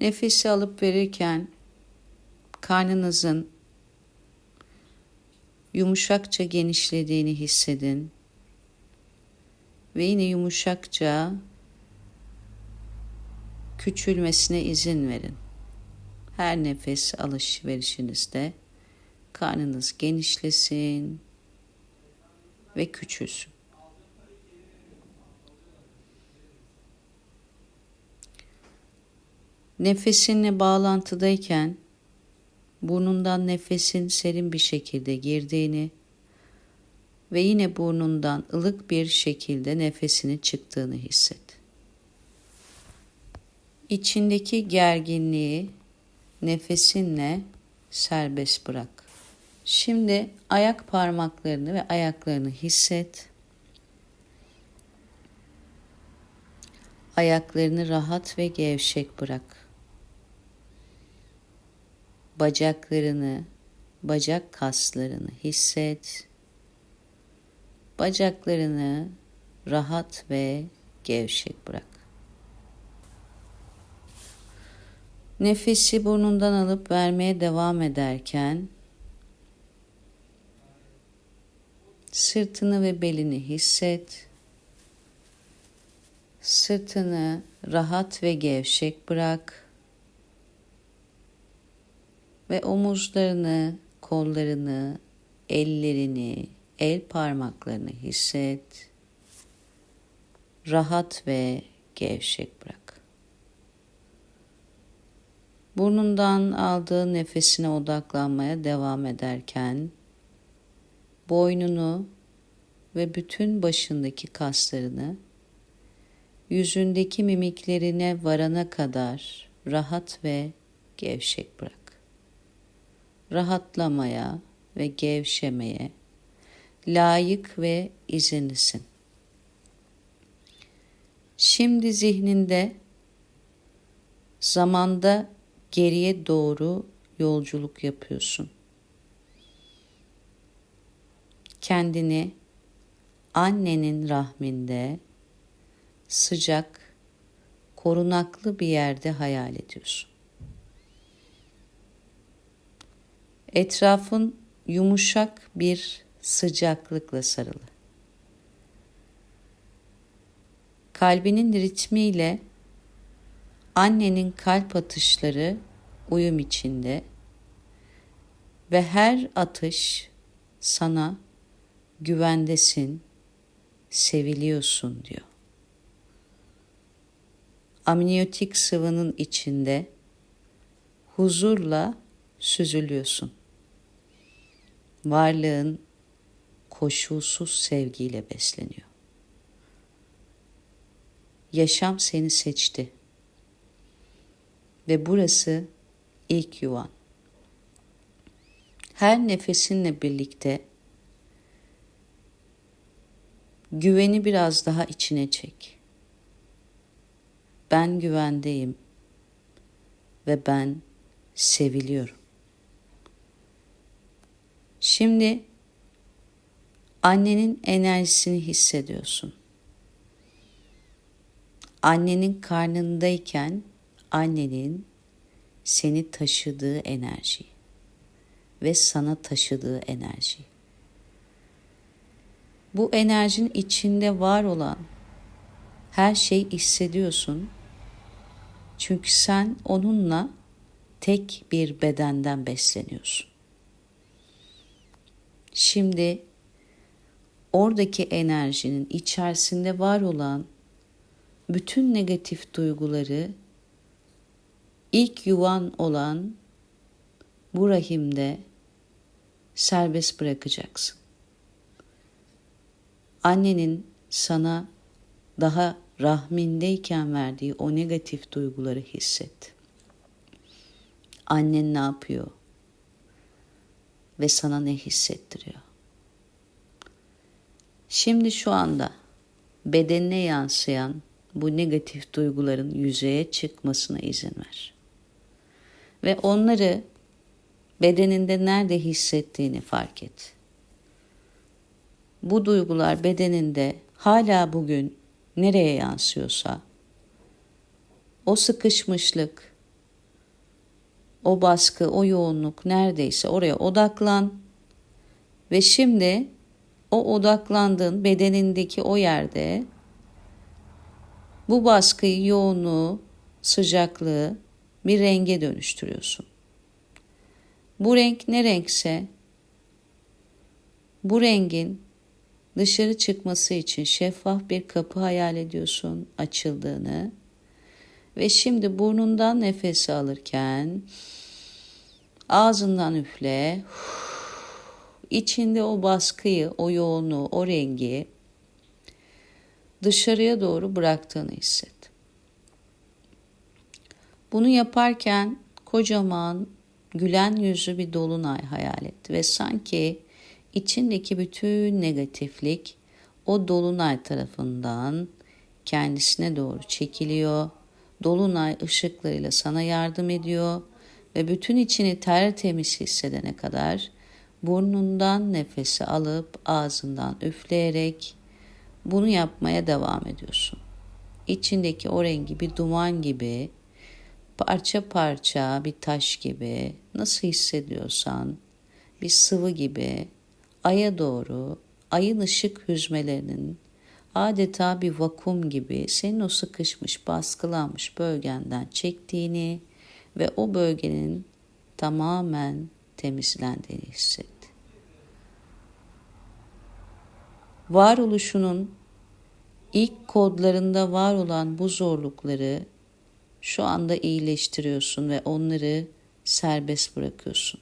Nefesi alıp verirken karnınızın yumuşakça genişlediğini hissedin. Ve yine yumuşakça küçülmesine izin verin. Her nefes alışverişinizde karnınız genişlesin ve küçülsün. Nefesinle bağlantıdayken burnundan nefesin serin bir şekilde girdiğini ve yine burnundan ılık bir şekilde nefesini çıktığını hisset. İçindeki gerginliği nefesinle serbest bırak. Şimdi ayak parmaklarını ve ayaklarını hisset. Ayaklarını rahat ve gevşek bırak. Bacaklarını, bacak kaslarını hisset. Bacaklarını rahat ve gevşek bırak. Nefesi burnundan alıp vermeye devam ederken sırtını ve belini hisset. Sırtını rahat ve gevşek bırak. Ve omuzlarını, kollarını, ellerini, el parmaklarını hisset. Rahat ve gevşek bırak. Burnundan aldığı nefesine odaklanmaya devam ederken boynunu ve bütün başındaki kaslarını yüzündeki mimiklerine varana kadar rahat ve gevşek bırak. Rahatlamaya ve gevşemeye layık ve izinlisin. Şimdi zihninde zamanda geriye doğru yolculuk yapıyorsun. Kendini annenin rahminde sıcak, korunaklı bir yerde hayal ediyorsun. Etrafın yumuşak bir sıcaklıkla sarılı. Kalbinin ritmiyle annenin kalp atışları uyum içinde ve her atış sana güvendesin, seviliyorsun diyor. Amniyotik sıvının içinde huzurla süzülüyorsun. Varlığın koşulsuz sevgiyle besleniyor. Yaşam seni seçti. Ve burası ilk yuvan. Her nefesinle birlikte güveni biraz daha içine çek. Ben güvendeyim ve ben seviliyorum. Şimdi annenin enerjisini hissediyorsun. Annenin karnındayken annenin seni taşıdığı enerji ve sana taşıdığı enerji. Bu enerjinin içinde var olan her şeyi hissediyorsun. Çünkü sen onunla tek bir bedenden besleniyorsun. Şimdi oradaki enerjinin içerisinde var olan bütün negatif duyguları ilk yuvan olan bu rahimde serbest bırakacaksın. Annenin sana daha rahmindeyken verdiği o negatif duyguları hisset. Annen ne yapıyor? Ve sana ne hissettiriyor? Şimdi şu anda bedenine yansıyan bu negatif duyguların yüzeye çıkmasına izin ver. Ve onları bedeninde nerede hissettiğini fark et. Bu duygular bedeninde hala bugün nereye yansıyorsa o sıkışmışlık, o baskı, o yoğunluk neredeyse oraya odaklan. Ve şimdi o odaklandığın bedenindeki o yerde bu baskıyı, yoğunluğu, sıcaklığı bir renge dönüştürüyorsun. Bu renk ne renkse bu rengin dışarı çıkması için şeffaf bir kapı hayal ediyorsun açıldığını ve şimdi burnundan nefes alırken ağzından üfle. içinde o baskıyı, o yoğunluğu, o rengi dışarıya doğru bıraktığını hisset. Bunu yaparken kocaman gülen yüzlü bir dolunay hayal et ve sanki içindeki bütün negatiflik o dolunay tarafından kendisine doğru çekiliyor. Dolunay ışıklarıyla sana yardım ediyor ve bütün içini tertemiz hissedene kadar burnundan nefesi alıp ağzından üfleyerek bunu yapmaya devam ediyorsun. İçindeki o rengi bir duman gibi, parça parça bir taş gibi, nasıl hissediyorsan bir sıvı gibi aya doğru ayın ışık hüzmelerinin adeta bir vakum gibi senin o sıkışmış, baskılanmış bölgenden çektiğini ve o bölgenin tamamen temizlendiğini hisset. Varoluşunun ilk kodlarında var olan bu zorlukları şu anda iyileştiriyorsun ve onları serbest bırakıyorsun.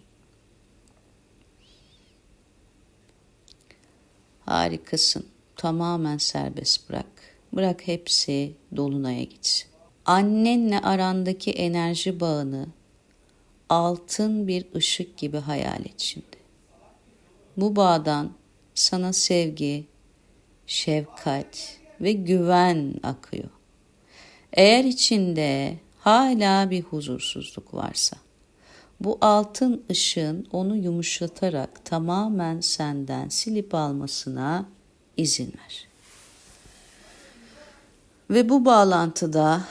Harikasın. Tamamen serbest bırak. Bırak hepsi dolunaya gitsin. Annenle arandaki enerji bağını altın bir ışık gibi hayal et şimdi. Bu bağdan sana sevgi, şefkat ve güven akıyor. Eğer içinde hala bir huzursuzluk varsa, bu altın ışığın onu yumuşatarak tamamen senden silip almasına izin ver. Ve bu bağlantıda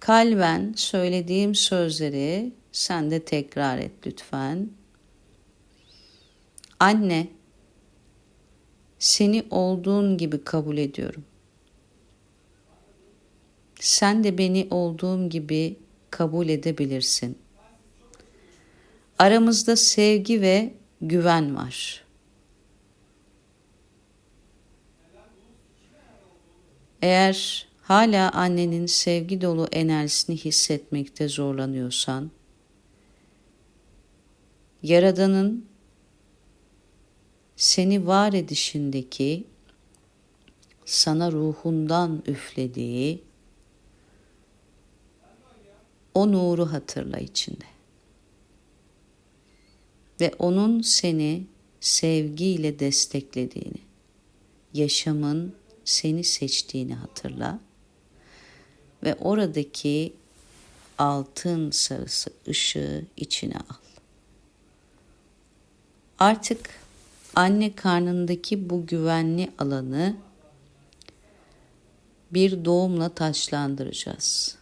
kalben söylediğim sözleri sen de tekrar et lütfen. Anne, seni olduğun gibi kabul ediyorum. Sen de beni olduğum gibi kabul edebilirsin. Aramızda sevgi ve güven var. Eğer hala annenin sevgi dolu enerjisini hissetmekte zorlanıyorsan, Yaradan'ın seni var edişindeki sana ruhundan üflediği o nuru hatırla içinde. Ve onun seni sevgiyle desteklediğini, yaşamın seni seçtiğini hatırla. Ve oradaki altın sarısı ışığı içine al. Artık anne karnındaki bu güvenli alanı bir doğumla taşlandıracağız.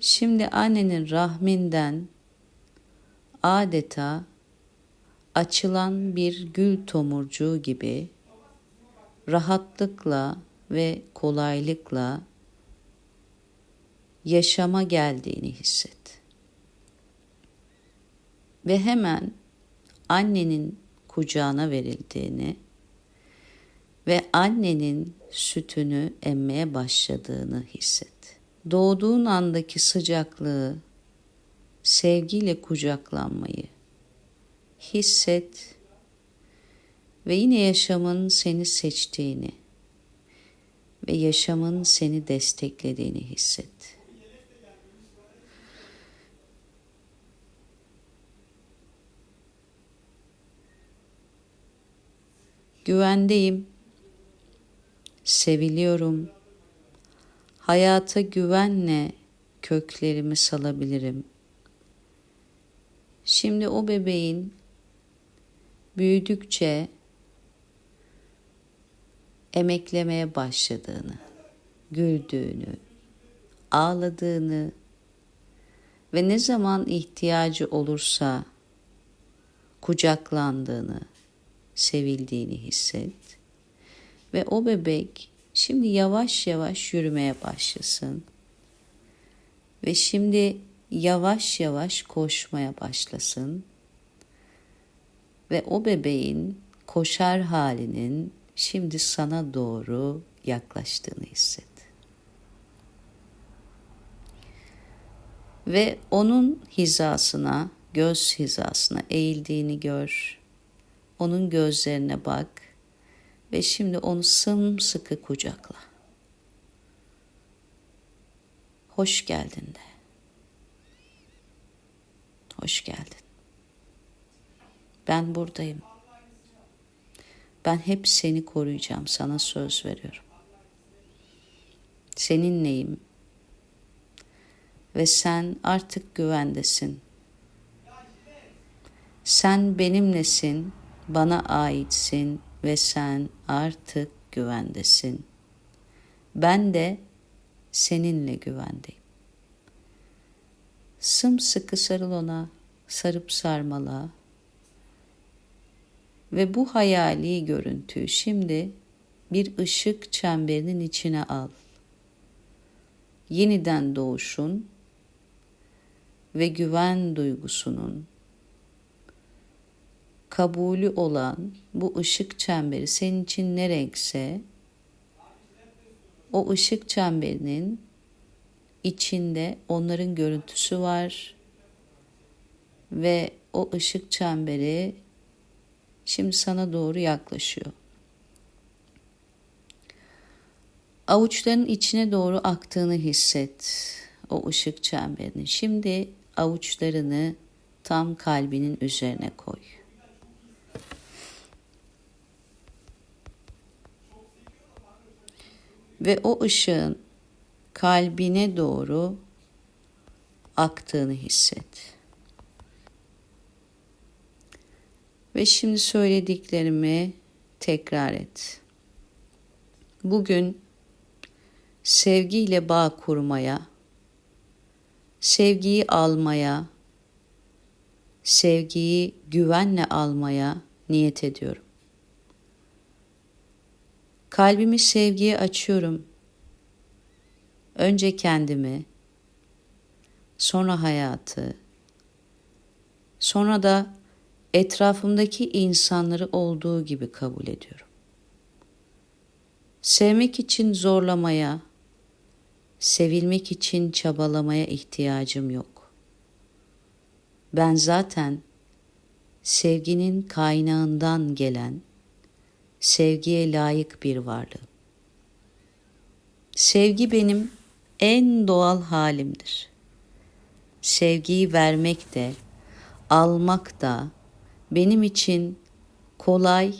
Şimdi annenin rahminden adeta açılan bir gül tomurcuğu gibi rahatlıkla ve kolaylıkla yaşama geldiğini hisset. Ve hemen annenin kucağına verildiğini ve annenin sütünü emmeye başladığını hisset doğduğun andaki sıcaklığı, sevgiyle kucaklanmayı hisset ve yine yaşamın seni seçtiğini ve yaşamın seni desteklediğini hisset. Güvendeyim. Seviliyorum Hayata güvenle köklerimi salabilirim. Şimdi o bebeğin büyüdükçe emeklemeye başladığını güldüğünü, ağladığını ve ne zaman ihtiyacı olursa kucaklandığını, sevildiğini hisset. Ve o bebek şimdi yavaş yavaş yürümeye başlasın. Ve şimdi yavaş yavaş koşmaya başlasın. Ve o bebeğin koşar halinin şimdi sana doğru yaklaştığını hisset. Ve onun hizasına, göz hizasına eğildiğini gör. Onun gözlerine bak ve şimdi onu sımsıkı kucakla. Hoş geldin de. Hoş geldin. Ben buradayım. Ben hep seni koruyacağım. Sana söz veriyorum. Seninleyim. Ve sen artık güvendesin. Sen benimlesin, bana aitsin ve sen artık güvendesin. Ben de seninle güvendeyim. Sımsıkı sarıl ona, sarıp sarmala, ve bu hayali görüntüyü şimdi bir ışık çemberinin içine al. Yeniden doğuşun ve güven duygusunun kabulü olan bu ışık çemberi senin için ne renkse o ışık çemberinin içinde onların görüntüsü var ve o ışık çemberi şimdi sana doğru yaklaşıyor. Avuçların içine doğru aktığını hisset o ışık çemberini. Şimdi avuçlarını tam kalbinin üzerine koy. Ve o ışığın kalbine doğru aktığını hisset. Ve şimdi söylediklerimi tekrar et. Bugün sevgiyle bağ kurmaya, sevgiyi almaya, sevgiyi güvenle almaya niyet ediyorum. Kalbimi sevgiye açıyorum. Önce kendimi, sonra hayatı, sonra da etrafımdaki insanları olduğu gibi kabul ediyorum. Sevmek için zorlamaya, sevilmek için çabalamaya ihtiyacım yok. Ben zaten sevginin kaynağından gelen sevgiye layık bir varlığım. Sevgi benim en doğal halimdir. Sevgiyi vermek de, almak da benim için kolay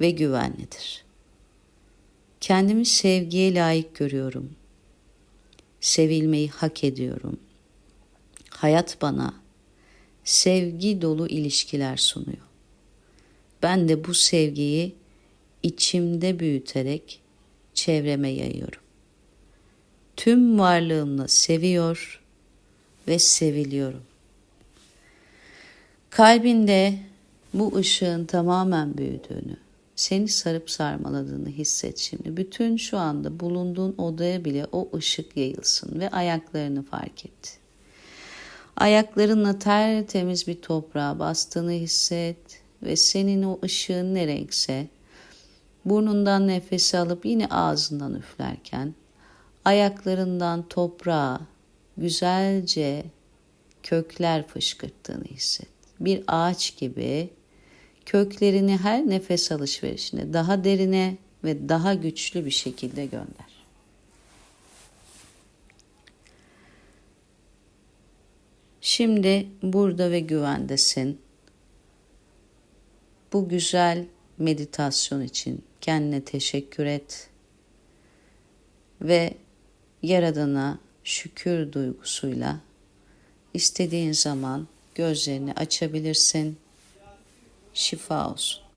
ve güvenlidir. Kendimi sevgiye layık görüyorum. Sevilmeyi hak ediyorum. Hayat bana sevgi dolu ilişkiler sunuyor. Ben de bu sevgiyi içimde büyüterek çevreme yayıyorum. Tüm varlığımla seviyor ve seviliyorum. Kalbinde bu ışığın tamamen büyüdüğünü, seni sarıp sarmaladığını hisset şimdi. Bütün şu anda bulunduğun odaya bile o ışık yayılsın ve ayaklarını fark et. Ayaklarınla tertemiz bir toprağa bastığını hisset ve senin o ışığın ne renkse burnundan nefes alıp yine ağzından üflerken ayaklarından toprağa güzelce kökler fışkırttığını hisset bir ağaç gibi köklerini her nefes alışverişinde daha derine ve daha güçlü bir şekilde gönder. Şimdi burada ve güvendesin. Bu güzel meditasyon için kendine teşekkür et ve Yaradan'a şükür duygusuyla istediğin zaman gözlerini açabilirsin. Şifa olsun.